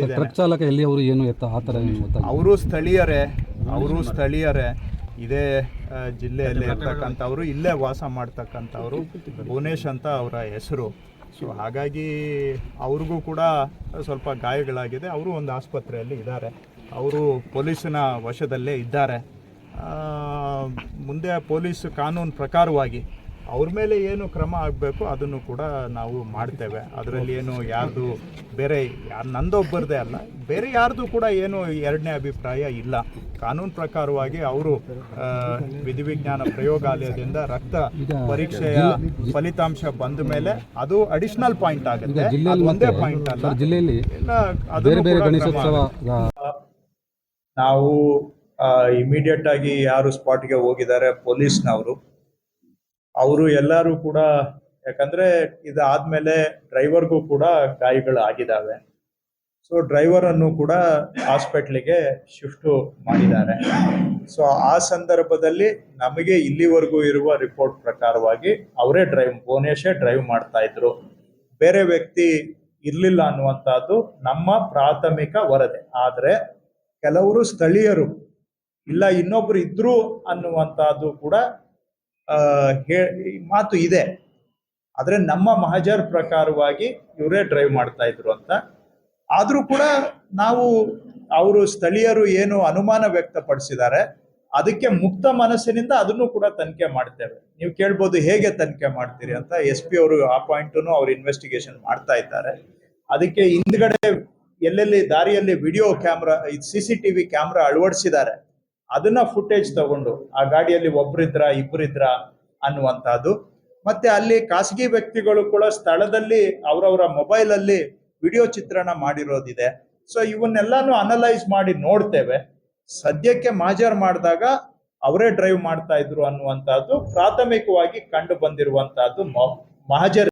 Truck ಚಾಲಕ ಎಲ್ಲಿ ಅವರು ಏನು ಎತ್ತ ಆ ಥರ ಅವರು ಸ್ಥಳೀಯರೇ ಅವರು ಸ್ಥಳೀಯರೇ. ಇದೇ ಜಿಲ್ಲೆಯಲ್ಲಿ ಇರ್ತಕ್ಕಂಥವ್ರು ಇಲ್ಲೇ ವಾಸ ಮಾಡ್ತಕ್ಕಂಥವ್ರು ಭುವನೇಶ್ ಅಂತ ಅವರ ಹೆಸರು. ಸೊ ಹಾಗಾಗಿ ಅವ್ರಿಗೂ ಕೂಡ ಸ್ವಲ್ಪ ಗಾಯಗಳಾಗಿದೆ. ಅವರು ಒಂದು ಆಸ್ಪತ್ರೆಯಲ್ಲಿ ಇದ್ದಾರೆ. ಅವರು ಪೊಲೀಸಿನ ವಶದಲ್ಲೇ ಇದ್ದಾರೆ. ಮುಂದೆ ಪೊಲೀಸ್ ಕಾನೂನು ಪ್ರಕಾರವಾಗಿ ಅವ್ರ ಮೇಲೆ ಏನು ಕ್ರಮ ಆಗಬೇಕು ಅದನ್ನು ಕೂಡ ನಾವು ಮಾಡ್ತೇವೆ. ಅದರಲ್ಲಿ ಏನು ಯಾರ್ದು ಬೇರೆ ಯಾರು ನಂದೊಬ್ಬರದೇ ಅಲ್ಲ ಬೇರೆ ಯಾರ್ದು ಕೂಡ ಏನು ಎರಡನೇ ಅಭಿಪ್ರಾಯ ಇಲ್ಲ. ಕಾನೂನು ಪ್ರಕಾರವಾಗಿ ಅವರು ಆ, ವಿಧಿವಿಜ್ಞಾನ ಪ್ರಯೋಗಾಲಯದಿಂದ ರಕ್ತ ಪರೀಕ್ಷೆಯ ಫಲಿತಾಂಶ ಬಂದ ಮೇಲೆ ಅದು ಅಡಿಷನಲ್ ಪಾಯಿಂಟ್ ಆಗುತ್ತೆ. ಒಂದೇ ಪಾಯಿಂಟ್ ಅಲ್ಲ. ಜಿಲ್ಲೆಯಲ್ಲಿ. ನಾವು ಇಮಿಡಿಯೇಟ್ ಆಗಿ ಯಾರು ಸ್ಪಾಟ್ಗೆ ಹೋಗಿದ್ದಾರೆ ಪೊಲೀಸ್ನವರು ಅವರು ಎಲ್ಲರೂ ಕೂಡ, ಯಾಕಂದ್ರೆ ಇದಾದ್ಮೇಲೆ ಡ್ರೈವರ್ಗೂ ಕೂಡ ಗಾಯಗಳು ಆಗಿದ್ದಾವೆ ಸೊ ಡ್ರೈವರ್ ಅನ್ನು ಕೂಡ ಹಾಸ್ಪಿಟ್ಲಿಗೆ ಶಿಫ್ಟ್ ಮಾಡಿದ್ದಾರೆ. ಸೊ ಆ ಸಂದರ್ಭದಲ್ಲಿ ನಮಗೆ ಇಲ್ಲಿವರೆಗೂ ಇರುವ ರಿಪೋರ್ಟ್ ಪ್ರಕಾರವಾಗಿ ಅವರೇ ಡ್ರೈವ್ ಭುವನೇಶೇ ಡ್ರೈವ್ ಮಾಡ್ತಾ ಇದ್ರು. ಬೇರೆ ವ್ಯಕ್ತಿ ಇರಲಿಲ್ಲ ಅನ್ನುವಂಥದ್ದು ನಮ್ಮ ಪ್ರಾಥಮಿಕ ವರದಿ. ಆದರೆ ಕೆಲವರು ಸ್ಥಳೀಯರು, ಇಲ್ಲ ಇನ್ನೊಬ್ರು ಇದ್ರು ಅನ್ನುವಂಥದ್ದು ಕೂಡ ಮಾತು ಇದೆ. ಆದರೆ ನಮ್ಮ ಮಹಜರ್ ಪ್ರಕಾರವಾಗಿ ಇವರೇ ಡ್ರೈವ್ ಮಾಡ್ತಾ ಇದ್ರು ಅಂತ. ಆದ್ರೂ ಕೂಡ ನಾವು ಅವರು ಸ್ಥಳೀಯರು ಏನು ಅನುಮಾನ ವ್ಯಕ್ತಪಡಿಸಿದ್ದಾರೆ, ಅದಕ್ಕೆ ಮುಕ್ತ ಮನಸ್ಸಿನಿಂದ ಅದನ್ನು ಕೂಡ ತನಿಖೆ ಮಾಡ್ತೇವೆ. ನೀವು ಕೇಳ್ಬೋದು ಹೇಗೆ ತನಿಖೆ ಮಾಡ್ತೀರಿ ಅಂತ ಎಸ್ ಪಿ ಅವರು ಆ ಪಾಯಿಂಟನ್ನು ಅವ್ರು ಇನ್ವೆಸ್ಟಿಗೇಷನ್ ಮಾಡ್ತಾ ಇದ್ದಾರೆ. ಅದಕ್ಕೆ ಹಿಂದ್ಗಡೆ ಎಲ್ಲೆಲ್ಲಿ ದಾರಿಯಲ್ಲಿ video camera C C TV camera ಅಳವಡಿಸಿದ್ದಾರೆ. ಅದನ್ನ ಫುಟೇಜ್ ತಗೊಂಡು ಆ ಗಾಡಿಯಲ್ಲಿ ಒಬ್ರಿದ್ರ ಇಬ್ಬರಿದ್ರ ಅನ್ನುವಂತಹದ್ದು. ಮತ್ತೆ ಅಲ್ಲಿ ಖಾಸಗಿ ವ್ಯಕ್ತಿಗಳು ಕೂಡ ಸ್ಥಳದಲ್ಲಿ ಅವರವರ ಮೊಬೈಲ್ ಅಲ್ಲಿ ವಿಡಿಯೋ ಚಿತ್ರಣ ಮಾಡಿರೋದಿದೆ. ಸೊ ಇವನ್ನೆಲ್ಲಾನು ಅನಲೈಸ್ ಮಾಡಿ ನೋಡ್ತೇವೆ. ಸದ್ಯಕ್ಕೆ ಮಾಜರ್ ಮಾಡಿದಾಗ ಅವರೇ ಡ್ರೈವ್ ಮಾಡ್ತಾ ಇದ್ರು ಅನ್ನುವಂತಹದ್ದು, ಪ್ರಾಥಮಿಕವಾಗಿ ಕಂಡು ಬಂದಿರುವಂತಹದ್ದು ಮಹಜರ್